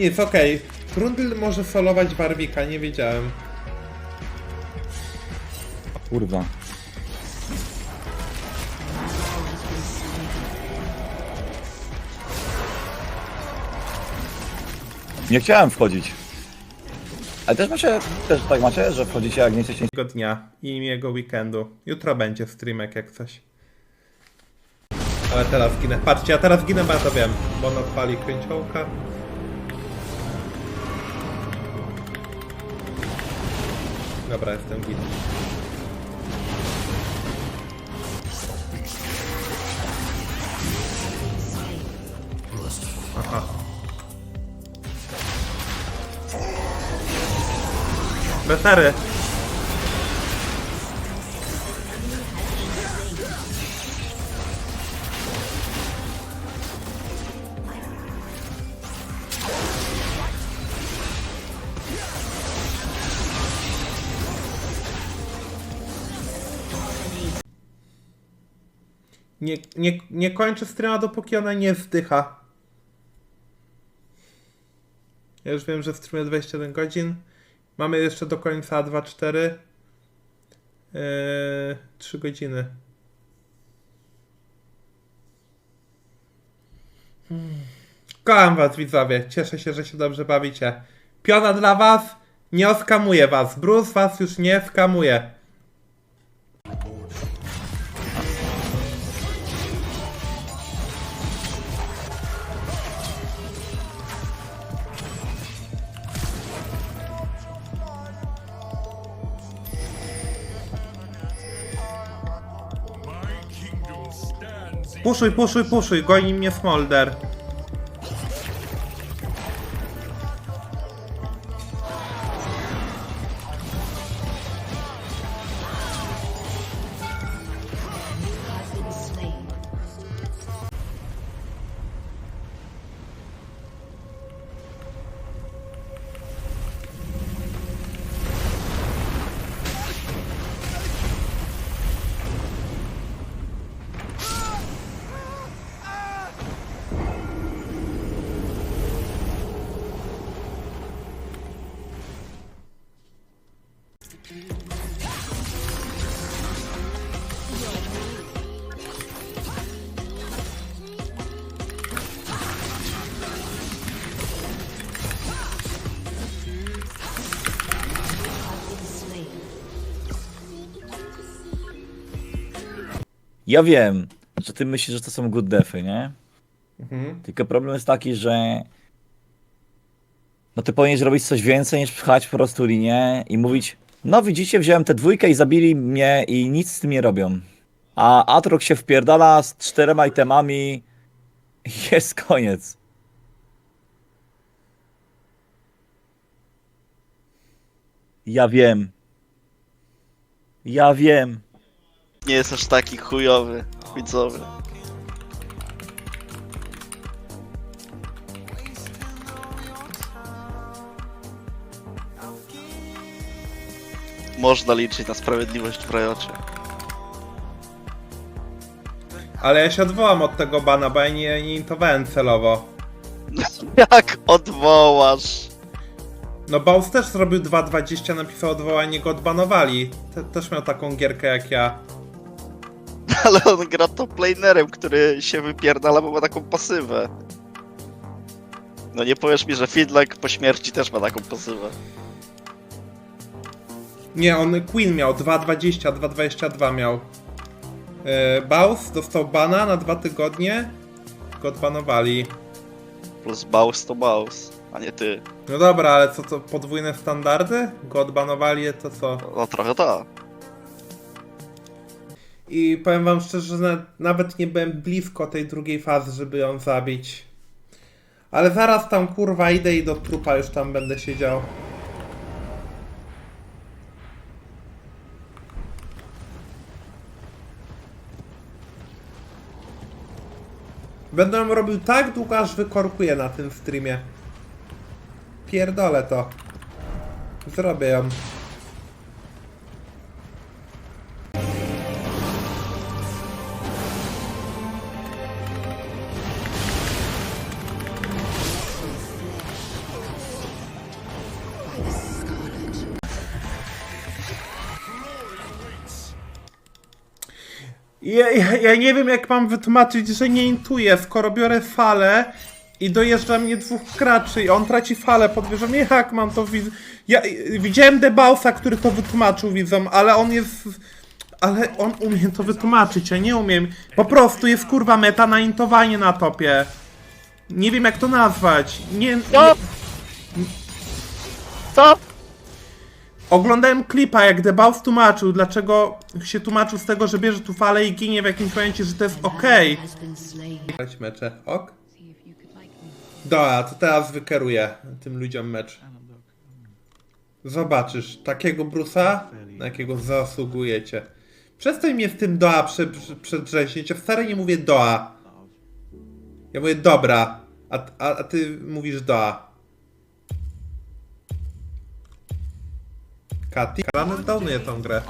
Nic, okej. Grundl może solować Warwika, nie wiedziałem. Kurwa. Nie chciałem wchodzić. Ale też macie, też tak macie, że wchodzicie jak nie chcecie Jego dnia i jego weekendu. Jutro będzie streamek jak coś. Ale teraz ginę. Patrzcie, ja teraz ginę, bo ja to wiem. Bo on odpali kręciołka. Dobra, jestem git. Aha. Betery. Nie, nie, nie kończę streama, dopóki ona nie zdycha. Ja już wiem, że streamuję 21 godzin. Mamy jeszcze do końca 2-4. Yy, 3 godziny. Hmm. Kocham was widzowie. Cieszę się, że się dobrze bawicie. Piona dla was. Nie oskamuje was. Bruce was już nie skamuje. Puszuj, puszuj, puszuj. Goni mnie Smolder. Ja wiem, że ty myślisz, że to są good defy, nie? Mhm. Tylko problem jest taki, że no ty powinieneś robić coś więcej niż pchać po prostu linię i mówić no widzicie, wziąłem tę dwójkę i zabili mnie i nic z tym nie robią. A Atrok się wpierdala z czterema itemami i jest koniec. Ja wiem. Ja wiem. Nie jest aż taki chujowy, widzowy. Można liczyć na sprawiedliwość w Rajocie. Ale ja się odwołam od tego bana, bo ja nie, nie intowałem celowo. Jak odwołasz? No Baus też zrobił 2.20, napisał odwołanie, go odbanowali. Te, też miał taką gierkę jak ja. Ale on gra top lanerem, który się wypierdala, bo ma taką pasywę. No nie powiesz mi, że Fidlek po śmierci też ma taką pasywę. Nie, on Queen miał 2.20, 2.22 miał. Yy, Baus dostał bana na dwa tygodnie, go odbanowali. Plus Baus to Baus, a nie ty. No dobra, ale co to, podwójne standardy? Go odbanowali, to co? No trochę tak. I powiem wam szczerze, że na, nawet nie byłem blisko tej drugiej fazy, żeby ją zabić. Ale zaraz tam kurwa idę i do trupa już tam będę siedział. Będę robił tak długo, aż wykorkuję na tym streamie. Pierdolę to. Zrobię ją. Ja, ja, ja nie wiem, jak mam wytłumaczyć, że nie intuję, skoro biorę falę i dojeżdża mnie dwóch graczy i on traci falę, podwieża mnie, jak mam to widzieć? Ja widziałem Debausa, który to wytłumaczył widzom, ale on jest... Ale on umie to wytłumaczyć, ja nie umiem. Po prostu jest kurwa meta na intowanie na topie. Nie wiem jak to nazwać. Nie, nie? Co? Oglądałem klipa, jak Debaus tłumaczył, dlaczego się tłumaczył z tego, że bierze tu falę i ginie w jakimś momencie, że to jest okej. Grać mecze, ok? Dobra, to teraz wykeruję tym ludziom mecz. Zobaczysz, takiego Brusa, na jakiego zasługujecie. Przestań mnie z tym doa prze, prze, przedrzeźnieć. Ja wcale nie mówię doa. Ja mówię dobra, a, a, a ty mówisz doa. Kati, Kalanet downuje tą grę.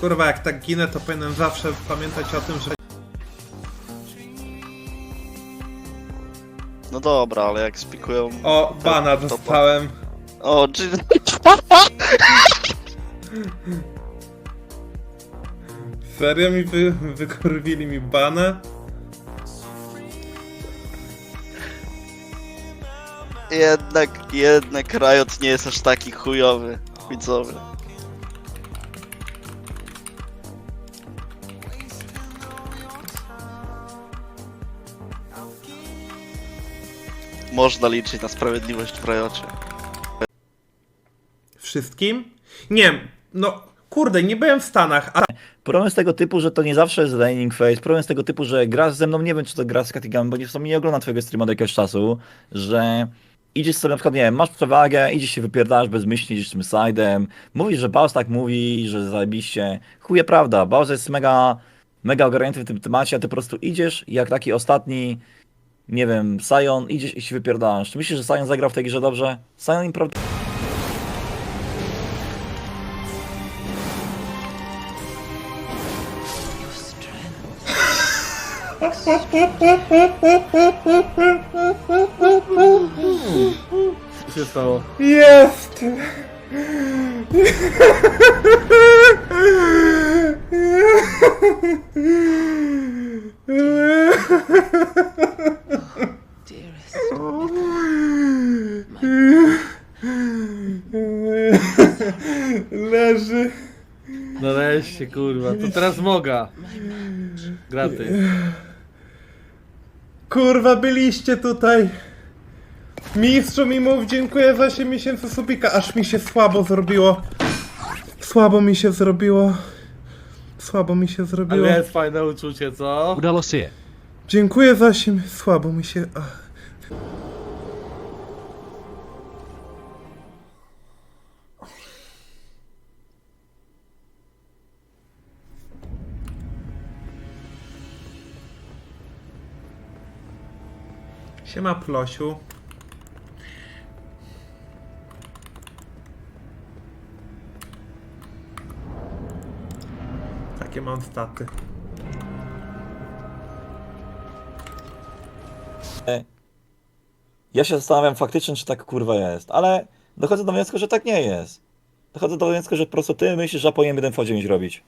Kurwa, jak tak ginę, to powinienem zawsze pamiętać o tym, że No dobra, ale jak spikują... O, bana to- dostałem. O, czy... Serio mi wy, wykurwili mi bana? Jednak, jednak Riot nie jest aż taki chujowy, widzowie. Można liczyć na sprawiedliwość w Riocie. Wszystkim? Nie, no kurde, nie byłem w Stanach, a Problem jest tego typu, że to nie zawsze jest laning phase. Problem jest tego typu, że grasz ze mną, nie wiem czy to gra z Katigami, bo nie, w sumie nie oglądam twojego streama od jakiegoś czasu, że idziesz sobie na przykład, nie wiem, masz przewagę, idziesz się wypierdalasz bezmyślnie, idziesz tym side'em, mówisz, że Baus tak mówi, że zajebiście. Chuje prawda, Baus jest mega, mega ogarnięty w tym temacie, a ty po prostu idziesz jak taki ostatni, nie wiem, Sion, idziesz i się wypierdalasz. Czy myślisz, że Sion zagrał w tej grze dobrze? Sion im. Co się stało? jest! Leży. Nareszcie, kurwa. To teraz moga. Graty. Kurwa, byliście tutaj. Mistrzu mi mów, dziękuję za 8 miesięcy subika. Aż mi się słabo zrobiło. Słabo mi się zrobiło. Słabo mi się zrobiło. Ale jest fajne uczucie, co? Udało się. Dziękuję za 8. Słabo mi się. Ach. Siema Plosiu. Takie mam staty. Ja się zastanawiam faktycznie, czy tak kurwa jest, ale dochodzę do wniosku, że tak nie jest. Dochodzę do wniosku, że po prostu ty myślisz, że powinien jeden w 9 robić.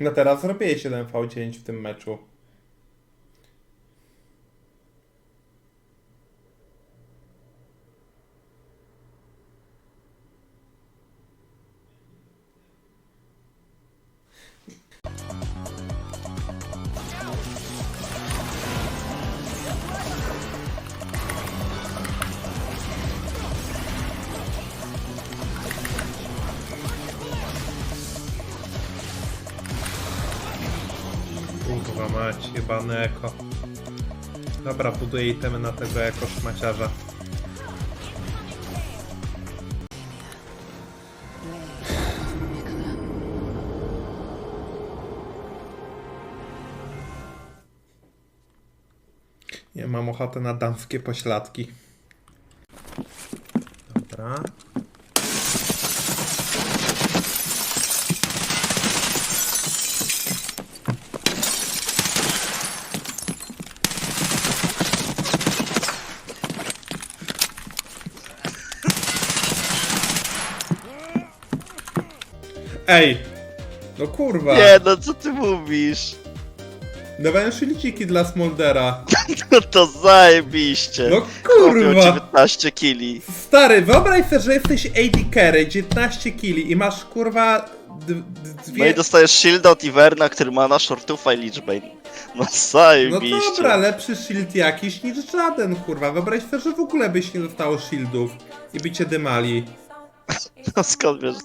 No teraz zrobiłeś 1v9 w tym meczu. Kurwa mać, jebane eko. Dobra, buduję itemy na tego jako szmaciarza. Nie mam ochotę na damskie pośladki. Dobra. Ej! No kurwa! Nie, no co ty mówisz? Dawałem szyldziki dla Smoldera. No to zajebiście. No kurwa! 19 kili. Stary, wyobraź sobie, że jesteś AD Carry, 19 kili i masz kurwa d- d- No dwie... i dostajesz shielda od Iverna, który ma na shortufa i liczbę. No No zajebiście. dobra, lepszy shield jakiś niż żaden, kurwa. Wyobraź sobie, że w ogóle byś nie dostało shieldów i by cię dymali. No skąd wiesz?